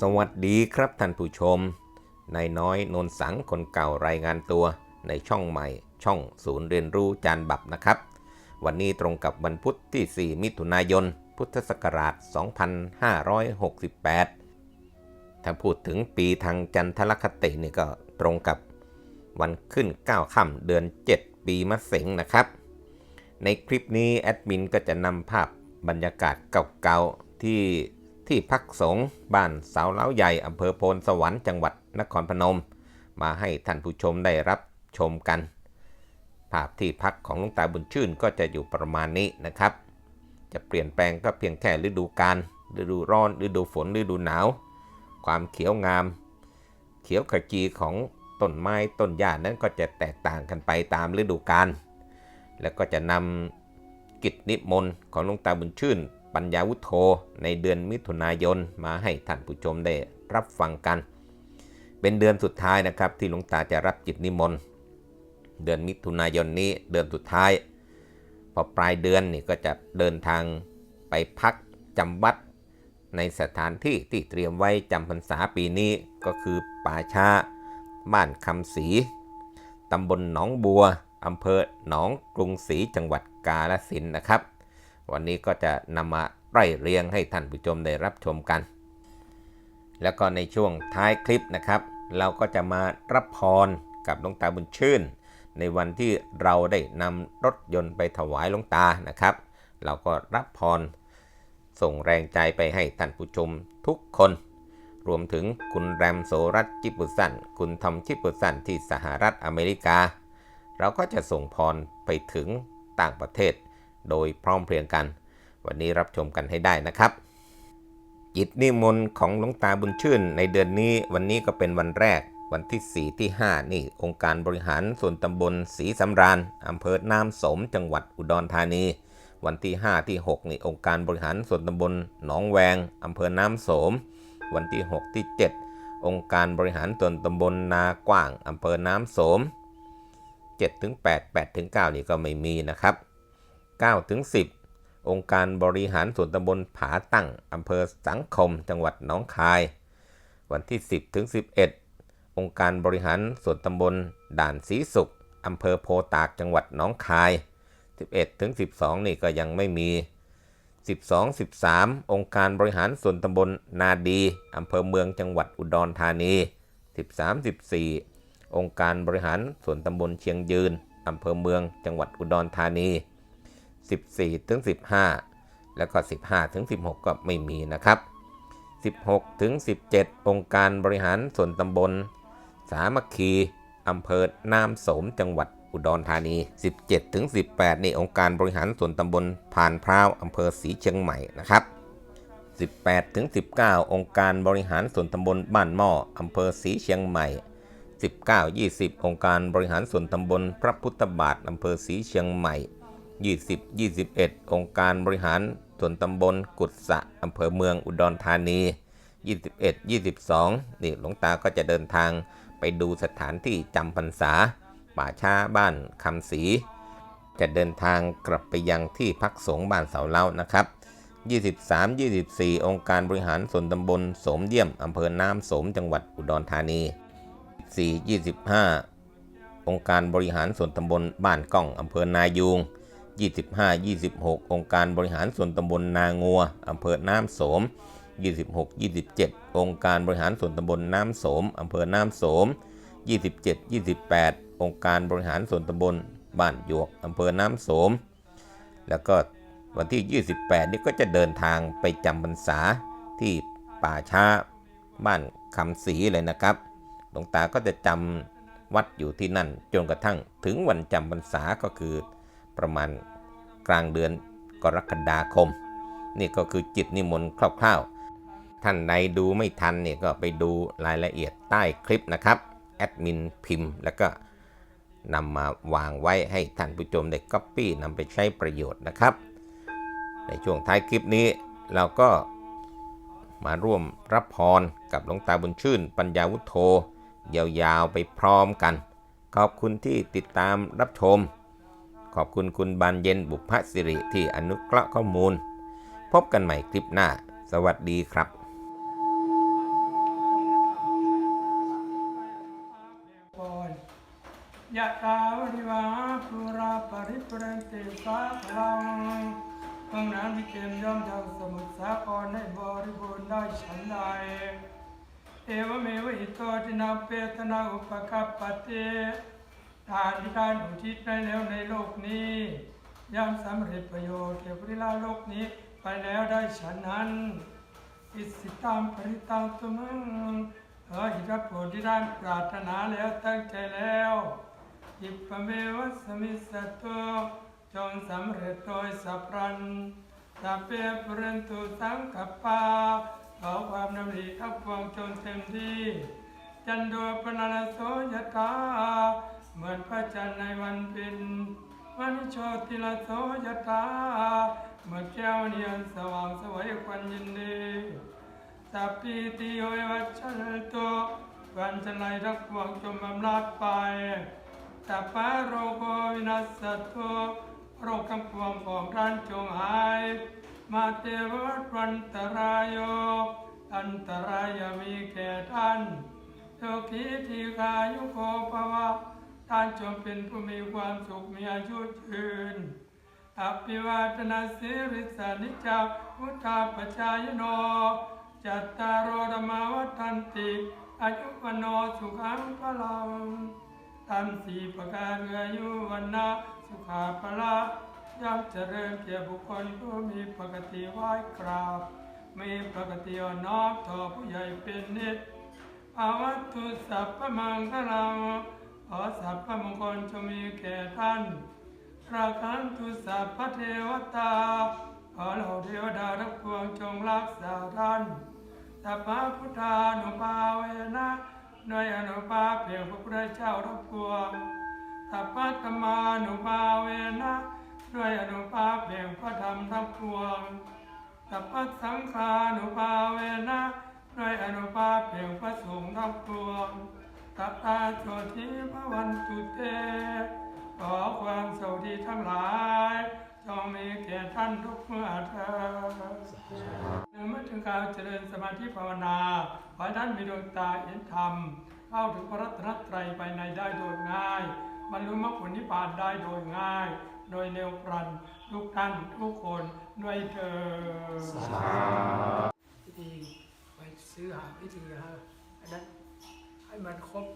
สวัสดีครับท่านผู้ชม นายน้อยนนสังคนเก่ารายงานตัวในช่องใหม่ช่องศูนย์เรียนรู้จานบับนะครับ วันนี้ตรงกับวันพุธที่ 4 มิถุนายน พุทธศักราช 2568 ถ้าพูดถึงปีทางจันทรคตินี่ก็ตรงกับวันขึ้น 9 ค่ำเดือน 7 ปีมะเสงนะครับ ในคลิปนี้แอดมินก็จะนำภาพบรรยากาศเก่าๆที่ที่พักสงฆ์บ้านเสาเล้าใหญ่อำเภอโพนสวรรค์จังหวัดนครพนม มาให้ท่านผู้ชมได้รับชมกัน ภาพที่พักของลวงตาบุญชื่นก็จะอยู่ประมาณนี้นะครับ จะเปลี่ยนแปลงก็เพียงแค่ฤดูกาลฤดูร้อนฤดูฝนฤดูหนาว ความเขียวงาม เขียวขจีของต้นไม้ต้นหญ้านั้นก็จะแตกต่างกันไปตามฤดูกาล แล้วก็จะนำกิจนิมนต์ของหลวงตาบุญชื่น ปัญญาวุฒโธในเดือนมิถุนายนมาให้ท่านผู้ชมได้รับฟังกัน เป็นเดือนสุดท้ายนะครับที่หลวงตาจะรับจิตนิมนต์เดือนมิถุนายนนี้เดือนสุดท้าย พอปลายเดือนนี่ก็จะเดินทางไปพักจำวัดในสถานที่ที่เตรียมไว้จำพรรษาปีนี้ก็คือป่าช้าบ้านคำศรีตำบลหนองบัว อำเภอหนองกรุงศรีจังหวัดกาฬสินธุ์นะครับ วันนี้ก็จะนำมาไล่เรียงให้ท่านผู้ชมได้รับชมกัน แล้วก็ในช่วงท้ายคลิปนะครับ เราก็จะมารับพรกับหลวงตาบุญชื่น ในวันที่เราได้นำรถยนต์ไปถวายหลวงตานะครับ เราก็รับพร ส่งแรงใจไปให้ท่านผู้ชมทุกคนรวมถึงคุณแรมโสรัตจิปุสัน คุณทอมจิปุสันที่สหรัฐอเมริกา เราก็จะส่งพรไปถึงต่างประเทศ โดยพร้อมเพรียงกัน วันนี้รับชมกันให้ได้นะครับจิตนิมนต์ของหลวงตาบุญชื่น ในเดือนนี้วันนี้ก็เป็นวันแรกวันที่ 4 ที่ 5 นี่องค์การบริหารส่วนตำบลศรีสำราญอำเภอน้ำสมจังหวัดอุดรธานี วันที่ 5 ที่ 6 นี่องค์การบริหารส่วนตำบลหนองแวงอำเภอน้ำสม วันที่ 6 ที่ 7 องค์การบริหารส่วนตำบลนากว้างอำเภอน้ำสม 7ถึง8 8ถึง9นี่ก็ไม่มีนะครับ9ถึง10 องค์การบริหารส่วนตำบลผาตั้งอำเภอสังคม จังหวัดหนองคาย วันที่ 10ถึง11 องค์การบริหารส่วนตำบลด่านศรีสุขอำเภอโพตากจังหวัดหนองคาย 11ถึง12 นี่ก็ยังไม่มี 12 13 องค์การบริหารส่วนตำบลนาดีอำเภอเมืองจังหวัดอุดรธานี 13 14 องค์การบริหารส่วนตำบลเชียงยืนอำเภอเมืองจังหวัดอุดรธานี 14ถึง15 แล้วก็ 15ถึง16 ก็ไม่มีนะครับ 16ถึง17 องค์การบริหารส่วนตำบล สามัคคีอำเภอน้ำโสมจังหวัดอุดรธานี 17ถึง18 นี่องค์การบริหารส่วนตำบลพานพร้าวอำเภอศรีเชียงใหม่นะครับ18ถึง19 องค์การบริหารส่วนตำบลบ้านหม้ออำเภอศรีเชียงใหม่ 19 20 องค์การบริหารส่วนตำบลพระพุทธบาทอำเภอศรีเชียงใหม่ 20 21 องค์การบริหารส่วนตำบลกุดสะอำเภอเมืองอุดรธานี 21 22 นี่หลวงตาก็จะเดินทางไปดูสถานที่จำพรรษา ป่าช้าบ้านคำศรีจะเดินทางกลับไปยังที่พักสงฆ์บ้านเสาเล่านะครับ 23 24 องค์การบริหารส่วนตำบลโสมเยี่ยมอำเภอน้ำโสมจังหวัดอุดรธานี 4 25 องค์การบริหารส่วนตำบลบ้านก้องอำเภอนายูง 25 26 องค์การบริหารส่วนตำบลนางัวอำเภอน้ำโสม 26 27 องค์การบริหารส่วนตำบลน้ำโสมอำเภอน้ำโสม 27 28 องค์การบริหารส่วนตำบลบ้านหยวกอำเภอน้ำโสม แล้วก็วันที่ 28 นี่ก็จะเดินทางไปจำพรรษาที่ป่าช้าบ้านคำศรีเลยนะครับ หลวงตาก็จะจำวัดอยู่ที่นั่น จนกระทั่งถึงวันจำพรรษาก็คือประมาณกลางเดือนกรกฎาคม นี่ก็คือจิตนิมนต์คร่าวๆ ท่านใดดูไม่ทันเนี่ยก็ไปดูรายละเอียดใต้คลิปนะครับแอดมินพิมพ์ แล้วก็นำมาวางไว้ให้ท่านผู้ชมได้ก๊อปปี้นำไปใช้ประโยชน์นะครับ ในช่วงท้ายคลิปนี้เราก็มาร่วมรับพรกับหลวงตาบุญชื่น ปัญญาวุฒโธ ยาวๆไปพร้อมกัน ขอบคุณที่ติดตามรับชม ขอบคุณคุณบานเย็นบุพสิริที่อนุเคราะห์ข้อมูล พบกันใหม่คลิปหน้า สวัสดีครับยะตาวริวาปุราปริปเรนติสาพลังห้องน้ำที่เกมย่อมทางสมุทรสาครให้บริบูรณ์ได้ฉันใด เอวเมวิโตจินาเปตนาอุปกัปปติทานที่การอุทิศได้แล้วในโลกนี้ย่อมสำเร็จประโยชน์แก่ผู้ที่ละโลกนี้ไปแล้วได้ฉันนั้นอิสิตังปริตังตุมังเออหิรับผลที่ได้ปรารถนาแล้วตั้งใจแล้วอิปเมวัสมิสตโตจงสำเร็จโดยสัพรันสัพเพปุเรนตุสังกปปา ขอความดำริทั้งปวงจงเต็มที่ จันโดปนลโสยตาเหมือนพระจันทร์ในวันเพ็ญวันโชติลโสยตาเหมือนแก้วเนียนสว่างสวยควันยินดีสัพพิติโยวัชชันโตวันจะไหนรักพวงจมบำลาดไปสัพพะโรโควินัสสตโตโรคกำพวงของท่านจงหาย มาเตวัตวันตรายโยอันตรายมีแก่ท่านโยคีทีกายุโกภวะท่านจงเป็นผู้มีความสุขมีอายุยืนอภิวาทนาสิริสานิจาพุทธาปจายโน จัตตารโอธรรมาวัฏันติ อายุวโนสุขังพลังทำสี่ประการเงอายุวันนะสุขาพละ ย่อมเจริญแก่บุคคลผู้มีปกติไหว้กราบ มีปกติอ่อนน้อมต่อผู้ใหญ่เป็นนิดอาวัตตุสัพพมังคลังขอสัพพมงคลจงมีแก่ท่านราคันตุสัพพเทวตา ขอเหล่าเทวดาทั้งปวงจงรักษาท่านสัพพะพุทธานุภาเวนะด้วยอนุภาพเพียงพระพุทธเจ้าทั้งปวงสัพพธรรมานุภาเวนะ ด้วยอนุภาพเพียงพระธรรมทั้งปวงสัพพสังฆานุภาเวนะด้วยอนุภาพเพียงพระสงฆ์ทั้งปวงตัตตาโสทิภวันตุเต ขอความสวัสดีทั้งหลายจงมีแก่ท่านทุกเมื่อเถิดเมื่อถึงการเจริญสมาธิภาวนา ขอให้ท่านมีดวงตาเห็นธรรม เข้าถึงพระรัตนตรัยภายในได้โดยง่าย บรรลุมรรคผลนิพพานได้โดยง่าย โดยเร็วพลัน ทุกท่านทุกคนด้วยเถิดวิธีไปซื้อหาวิธีหาอันนั้นให้มันครบ